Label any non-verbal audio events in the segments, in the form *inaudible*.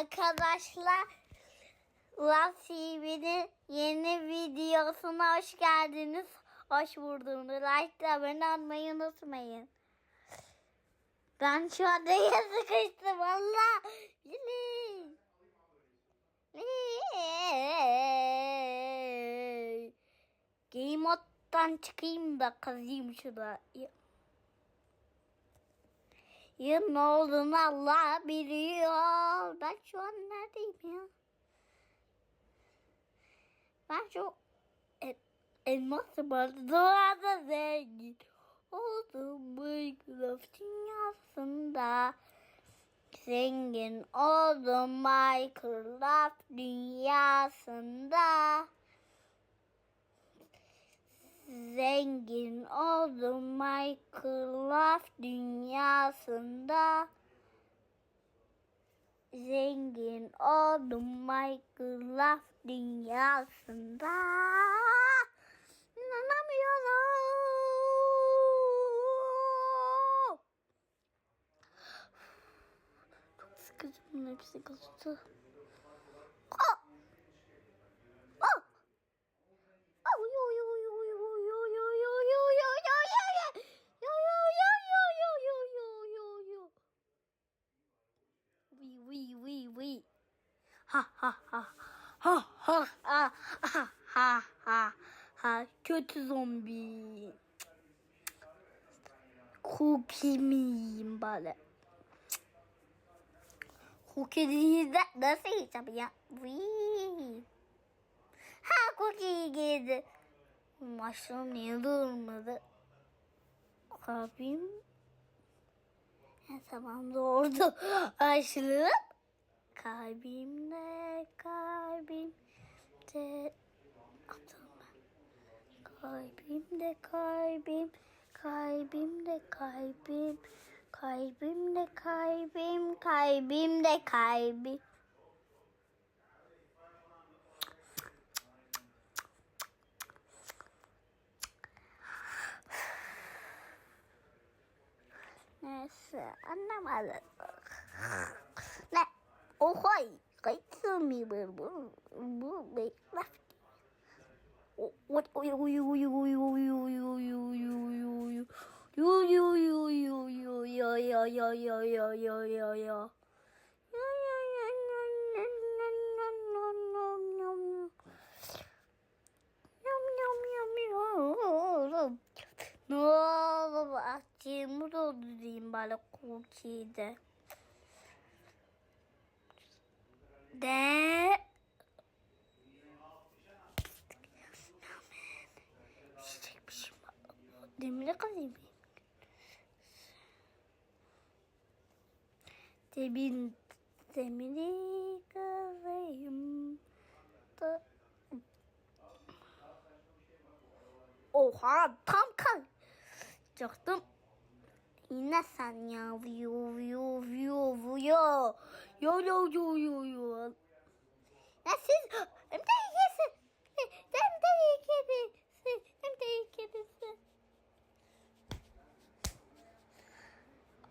Arkadaşlar Love TV'nin yeni videosuna hoş geldiniz. Hoş buldunuz. Like ve abone olmayı unutmayın. Ben şu anda yere sıkıştım valla. Game moddan çıkayım da kazayım şurada. Ya ne olduğunu Allah biliyor. Ben şu an neredeyim ya? Ben şu el, elmas bardağı zengin oldum Minecraft dünyasında. Zengin oldum Minecraft dünyasında. Zengin oldum Minecraft dünyasında. Zengin oldum Minecraft dünyasında. İnanamıyorum. Çok sıkıcı bunun hepsi kızdı. Kötü zombi. Cookie miyim böyle? Cookie değil de nasıl yiyeceğim ya? Wee. Ha cookie girdi. Mushroom niye durmadı? Kalbim. Ha, tamam doğurdu. *laughs* Açlık. Kalbimde kalbimde Kalbim de kalbim, kalbim de kalbim, kalbim de kalbim, kalbim de kalbim. Neyse anlamadım. ne? Oha, kaç mi bu? Bu, bu, bu, ne oldu? Akciğimi doldurayım böyle cookie'de. De. Demire kazayım. Demin demiri kazayım. Da. Oha tam kal. Çaktım. Yine sen ya. Vuyo vuyo vuyo vuyo. Yo yo yo yo yo. Ya siz hem ikisi. Hem de ikisi. Hem de ikisi.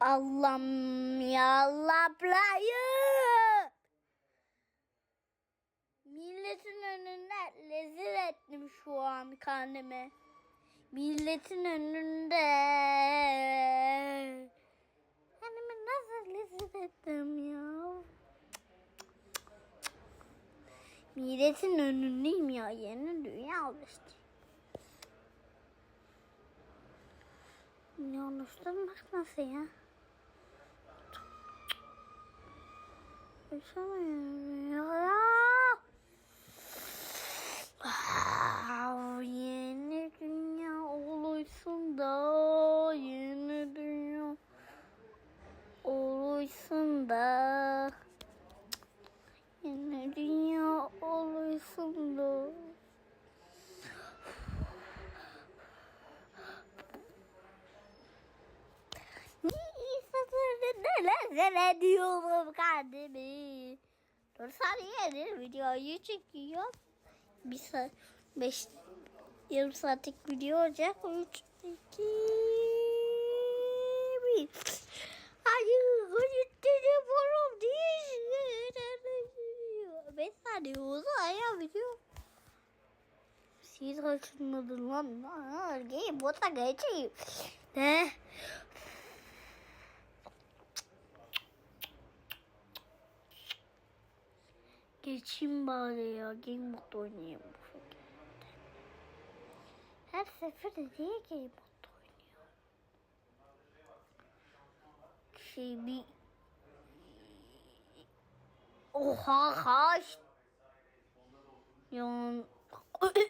Allah'ım ya Allah blayı. Milletin önünde lezir ettim şu an kendime. Milletin önünde. Kendime nasıl lezir ettim ya. Milletin önündeyim ya. Yeni dünya oluştu. Ne oluşturmak nasıl ya? Yaşamıyorum ya. ya. Yeni dünya olursun da yeni dünya olursun da yeni dünya olursun da Ne istedim ne ne ne diyorum Dur saniye videoyu çekiyor. Bir saat, beş, yarım saatlik video olacak. Üç, iki, bir. Hayır, hayır, telefonum değil. Hadi uzayabiliyor. Siz kaçınmadın lan. Gelin bota geçeyim. Ne? Bari ya. Game mode oynayayım bu şekilde. Her seferinde niye game mode oynuyor? Şey bir... Oha kaç. Yan... *laughs*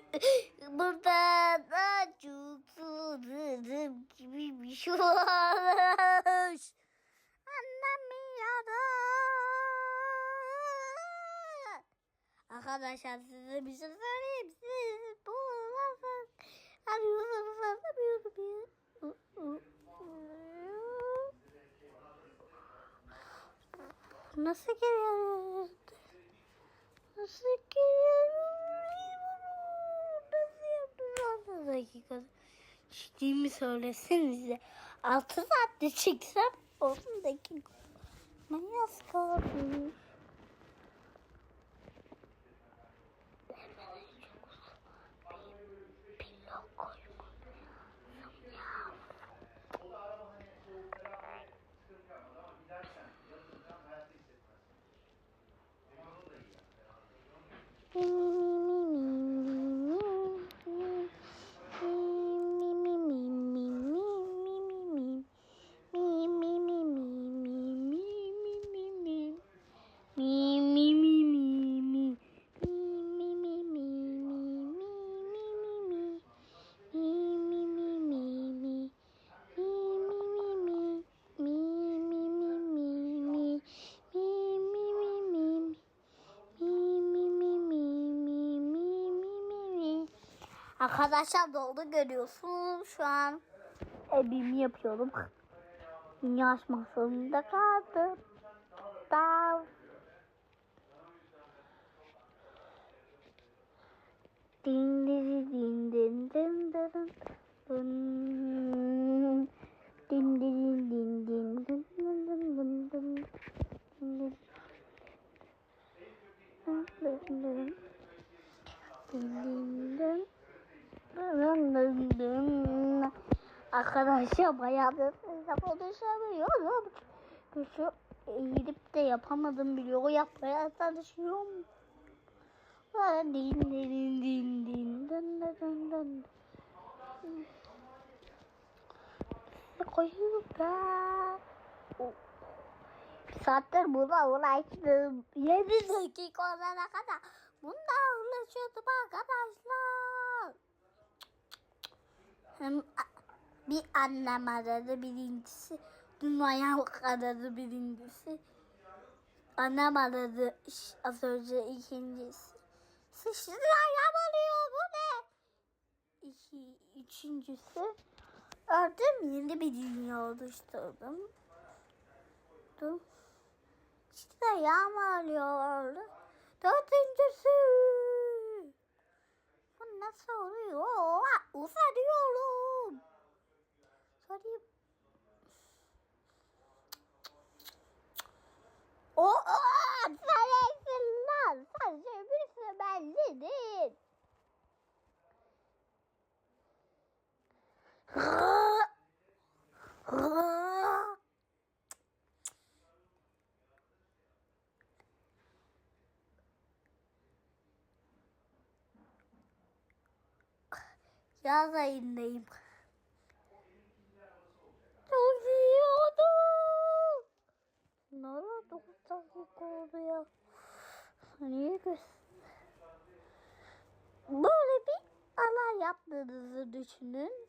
Burada da çuturum gibi bir şey olmuş. Anlamıyorum. Arkadaşlar size bir şey söyleyeyim. Siz bu lafı arıyorsanız anlamıyorum ya. Nasıl geliyor? Nasıl geliyor? Nasıl? 6 dakika. Ciddi söylesenize. 6 saatte çeksem 10 dakika. Ben yaz kaldım. Bye. *laughs* görüyorsunuz şu an. Ebimi yapıyorum. Yaş masamda kaldı. Dav. Din din din din din din din din din din din din din din din din din din Arkadaşlar bayağıdır konuşamıyorum. Şu eğilip de yapamadım bile o yapmaya çalışıyorum. Din din din din din din din. Koyuyorum ben. Bir saattir buna uğraştım. 7 dakika olana kadar bunda uğraşıyordum arkadaşlar. Bir annem aradı birincisi. Dün ayağım aradı birincisi. Annem aradı az önce ikincisi. Sıçtı ayağım arıyor bu ne? İki, üçüncüsü. Ördüm yeni bir dünya oluşturdum. Dur. İşte yağmurluyor. Dördüncüsü. 错率哦哇，五十六喽，所以哦哇，再来一次烂番茄必须买的。Yaz ayındayım. Çok iyi oldu. 9 dakika oldu ya. Niye göz? Böyle bir alan yaptığınızı düşünün.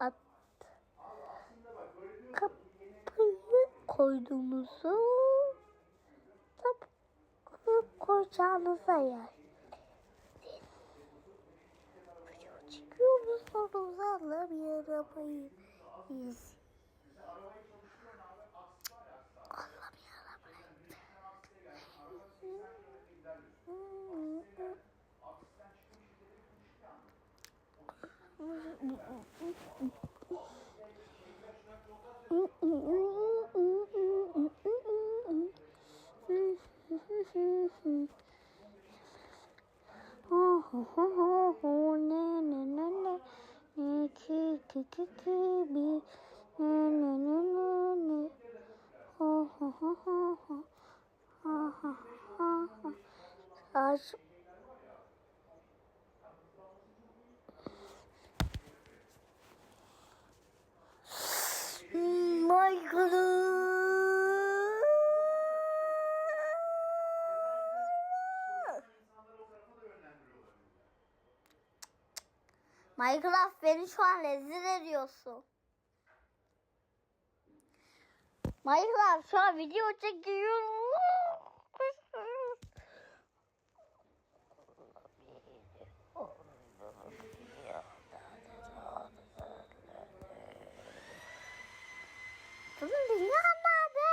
At kapıyı koyduğumuzu tıpkı koyacağınıza yer. Bu bu sorumuzu anlamayalamayız. Anlamayalamayız. Aş- Michael. Minecraft beni şu an rezil ediyorsun. Minecraft şu an video çekiyorum. Kızım dünya nerede?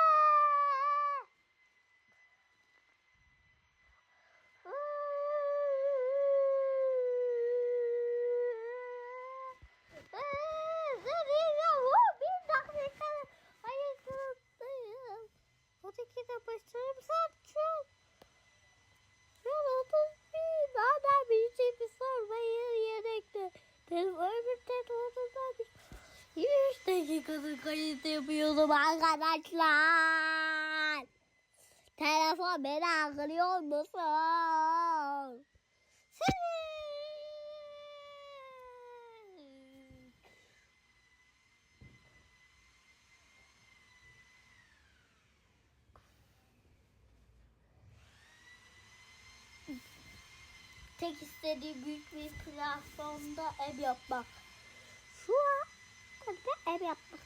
Bir dakika. Hayır kırıktayım. O dakika başlarım saçım. Şu an 31. Hala bir şey bir sormayı yedekte. Telefon bir telefonundan bir 100 dakikadır kayıt yapıyordum arkadaşlar. Telefon beni ağlıyor musun? Seni. Tek istediğim büyük bir platformda ev yapmak. Şu an da ev yapmak.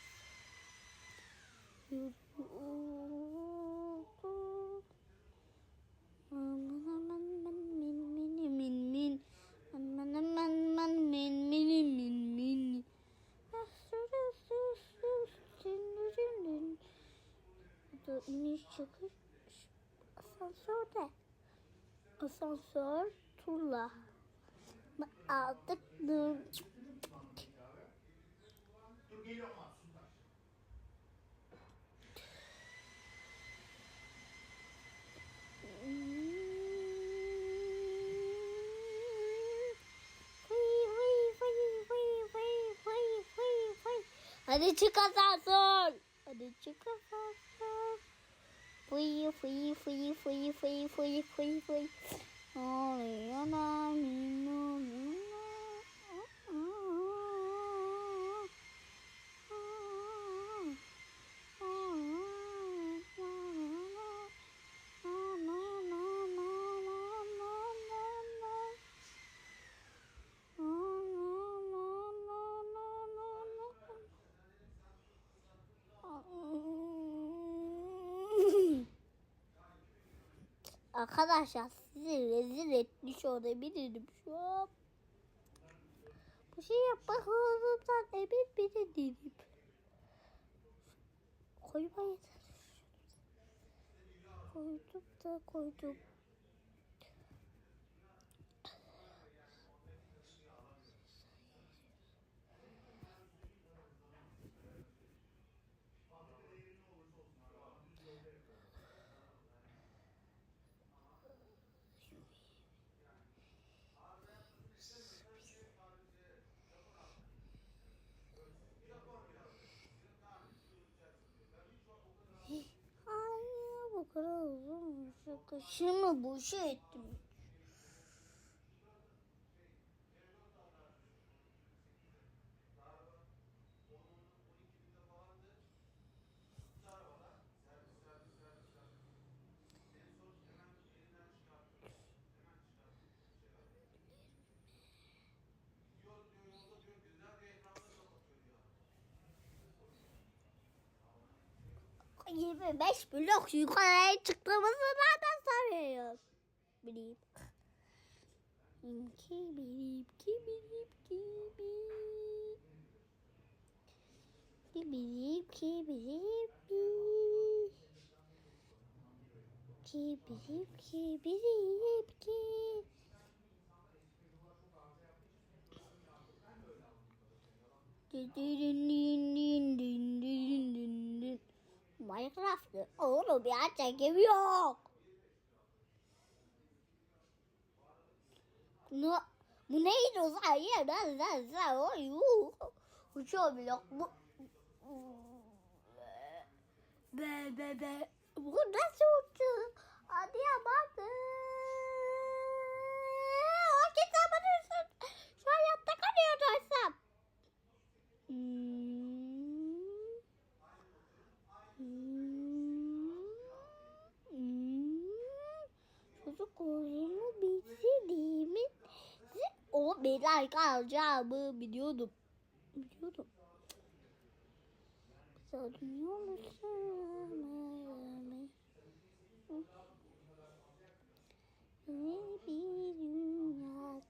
İniş çıkış asansörde. Asansör turla. Aldık. Dur geliyorum. Hadi çık asansör. Hadi çık asansör. Fıy fıy fıy fıy fıy fıy fıy fıy. Arkadaşlar sizi rezil etmiş olabilirim şu an. Bu şey yapmak olduğumdan emin bile değilim. Koymayın. Koydum da koydum. Bu kadar uzun. Şu kaşımı boşa ettim. Ay, 25 blok yukarıya çıktığımızı nereden sanıyoruz? Bileyim. Ki bileyim, ki bileyim, ki bileyim. Ki bileyim, ki bileyim, bi. Ki bileyim, ki bileyim, ki. Din din din din din din din. Minecraft'ı. Oğlum ya çekim yok. No, bu neydi o zaman? Ya ben ben sen o yuh. Uçuyor blok bu. Be be be. Bu nasıl uçtu? Hadi yapamadım. O kitabını şu, şu. Hmm. Oyunu bitsi değil mi? O bir like alacağımı biliyordum. Biliyordum. Sanıyor musun? Bir dünya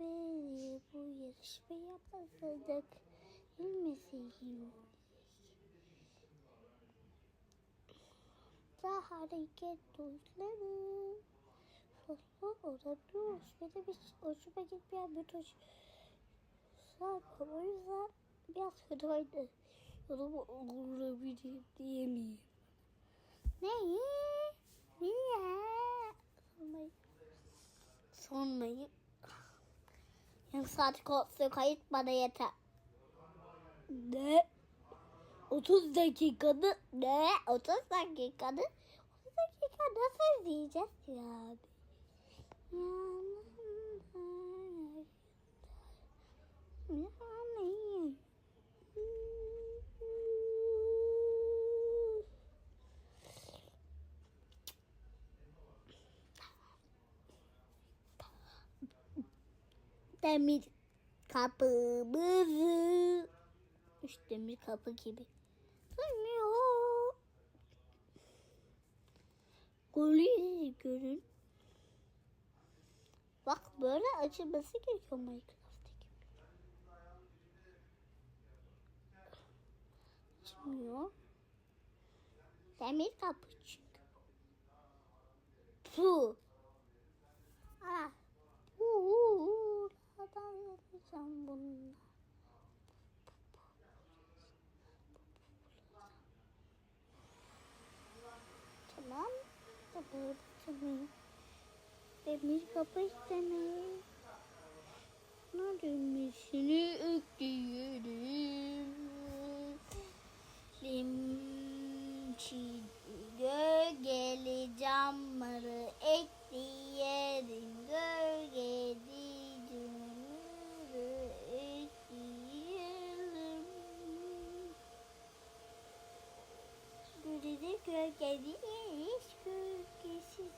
ve bu yarışmaya başladık. Bilmeseydim. Da hareket. Sonra orada dur. Benim hiç hoşuma gitmeyen bir tuş. Zaten o yüzden biraz kötüydü. Yolumu uğrayabileyim diyemeyeyim. Neyi? Niye? Sormayı. Sormayı. Yarım saat olsun kayıt bana yeter. Ne? 30 dakikada ne? 30 dakikada 30 dakika nasıl izleyeceğiz yani? Yani. Demir kapımızı işte demir kapı gibi. Dönüyor. Golü görün. Bak böyle açılması gerekiyor Minecraft'taki. Açmıyor. Demir kapı çünkü. Puh. Ah. Uuu. Nereden yapacağım bunu? Tamam. Tabii. Tabii. Demir kapı istemeyi. Ne demesini ekleyelim. Limçi gölgeli camları ekleyelim. Gölgeli camları ekleyelim. Gölgeli gölgeli hiç gölgesiz.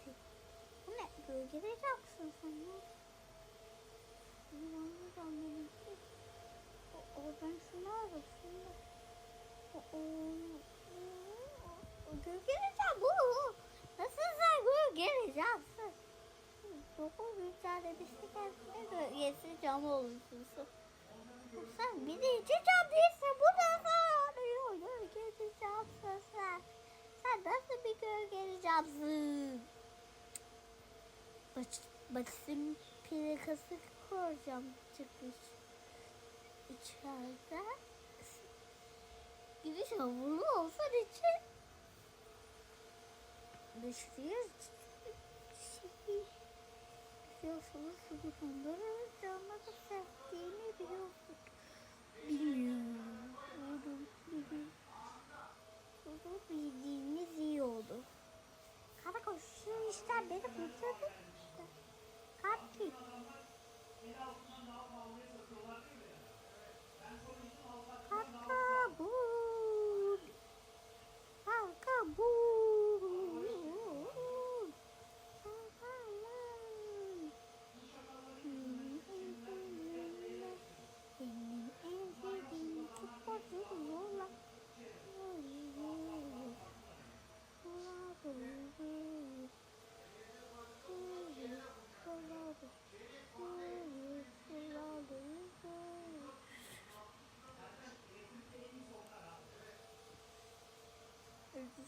Bu ne? Gölgede yaksın sen ya. Anlamadım benim. O, o ben şunu aldım. Şunu. O, o, o, o gölgede cam bu. Nasıl sen gölgede camsın? Dokuz bir bir şey kendine cam sen. Sen birinci cam değilsin. Bu nasıl oluyor? Gölgeli camsın sen. Sen nasıl bir gölgeli camsın? Baş, başım plakası koyacağım çıkmış içeride. Giriş havlu olsa için şey biliyorsunuz bu konuları canları sevdiğini biliyorsun. Bilmiyorum. Bunu bildiğiniz iyi oldu. Karakol şu işler beni kurtardı. Kalpli.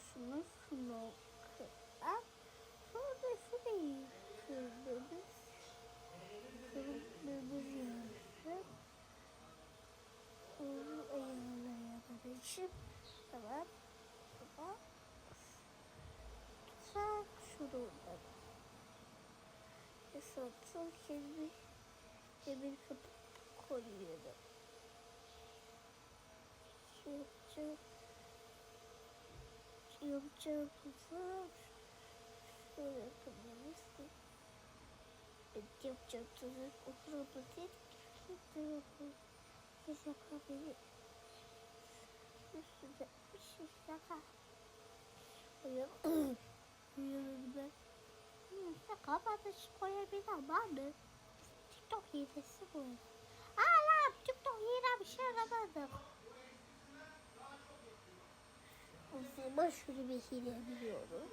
şunu şunu kırar. Sonra da şurayı kırdırız. Kırdırız yanışı. Onu ayağına yaparışım. Tamam. Tamam. Sen şurada. Ve satın kendi demir kapı koyuyorum. Şu, şu. Yokça yapılsın. Şöyle yapabiliriz. Evet yapacak çocuk okul basit. Şöyle yapabiliriz. Yapabiliriz. Üstüde bir şey şaka. Uyuyorum. Uyuyorum ben. Şaka bana şu koyabilirim abi. TikTok hilesi bu. Aa lan TikTok hile bir şey aramadım. O zaman şöyle bir hile biliyorum.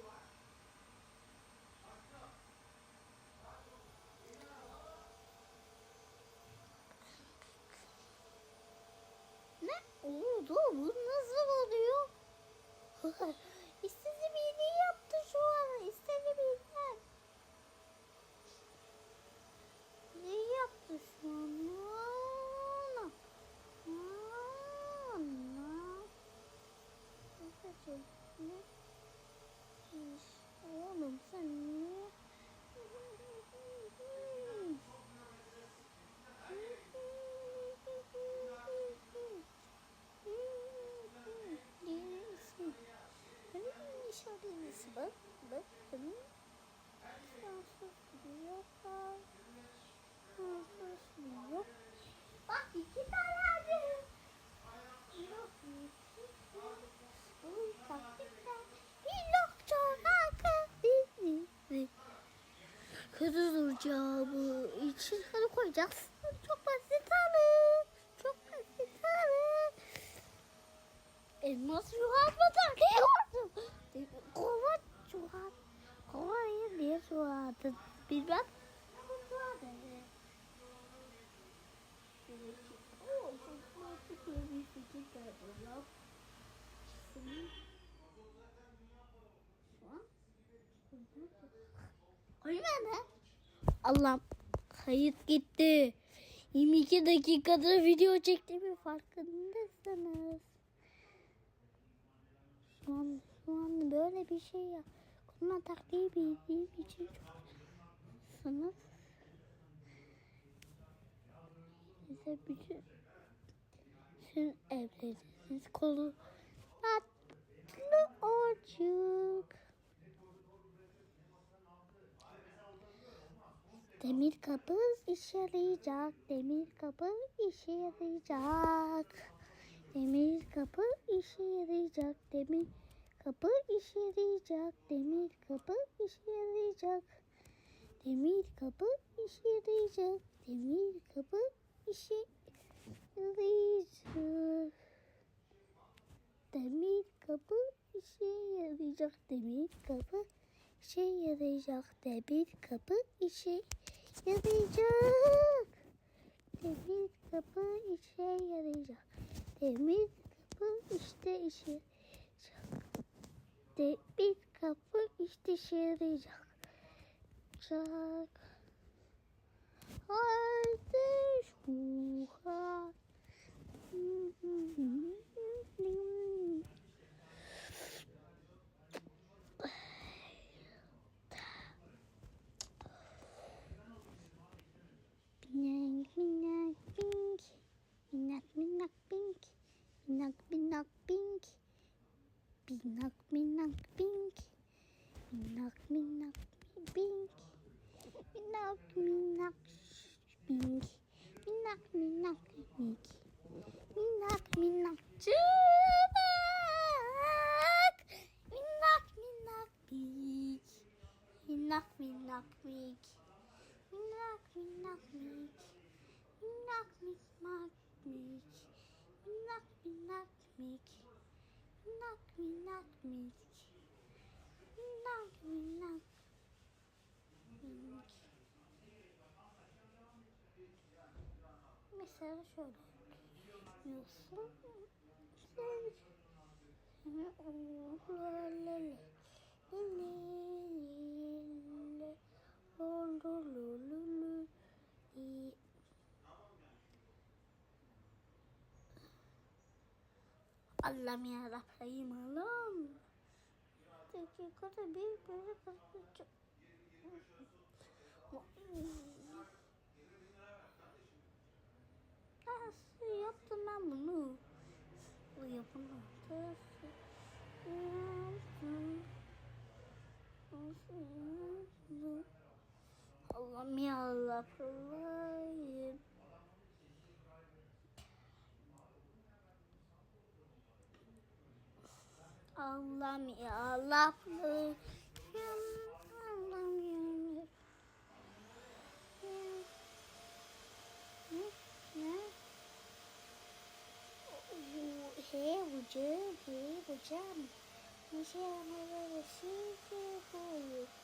Ne oldu? Bu nasıl oluyor? *laughs* İstediğim hile yaptı şu an. İstediğim hile. Ne yaptı şu an? şunları koyacağız. Çok basit hanım. Çok basit hanım. Elmas yuvarla takıya vurdum. Kova çuval. Kovayı niye çuvaldın? Bilmem. Koyma ne? Allah'ım kayıt gitti. 22 dakikada video çektiğimi farkındasınız. Şu an, şu an böyle bir şey ya. Kullanma taktiği bildiğim için çok sınıf. Size bütün bütün evleriniz kolu tatlı olacak. Demir kapı işe yarayacak. Demir kapı işe yarayacak. Demir kapı işe yarayacak. Demir kapı işe yarayacak. Demir kapı işe yarayacak. Demir kapı işe yarayacak. Demir kapı işe yarayacak. Demir kapı işe yarayacak. Demir kapı işe yarayacak. Demir kapı işe yarayacak. Demir kapı işe yarayacak. Demir kapı işte işe yarayacak. Demir kapı işte işe yarayacak. Çak. Haydi şu an. Minag pink, minag minag pink, minag minag pink, minag minag pink. sen şöyle diyorsun. Sen seni oğullarla dinleyelim. Lololololu Allah'ım ya Rabbim Allah'ım. Dakikada bir böyle kırpıcı. Nasıl yaptım ben bunu? Bu yapamadım. Allah'ım ya Allah'ım. Allah'ım ya Allah'ım. Allah'ım here, would you? Here, would you? how my little sister for you.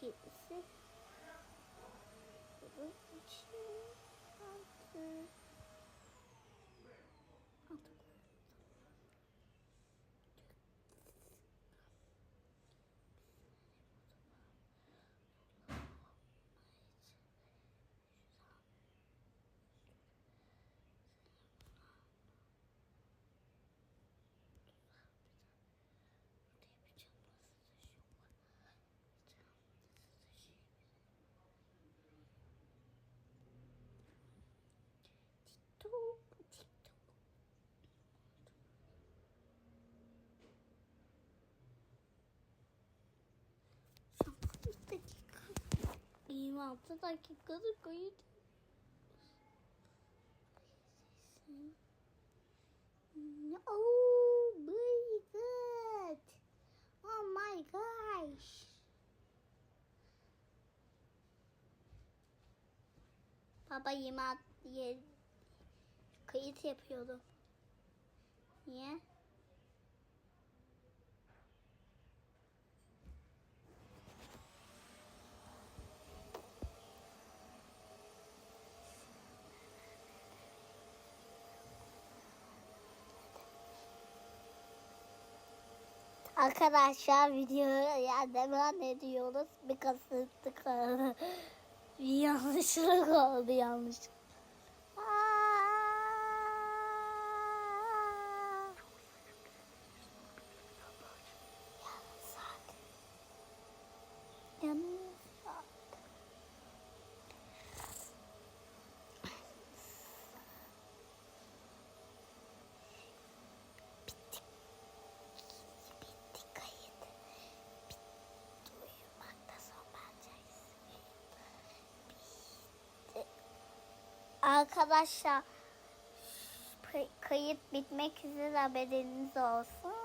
kedisi. 3, 6, 26 dakikadır kayıt. Oh my god. Oh my gosh. Baba yemek ye, kayıt yapıyordum. Niye? Arkadaşlar videoya devam ediyoruz. Bir kasıtlık oldu. *laughs* Bir yanlışlık oldu yanlış. Arkadaşlar kay- kayıt bitmek üzere haberiniz olsun.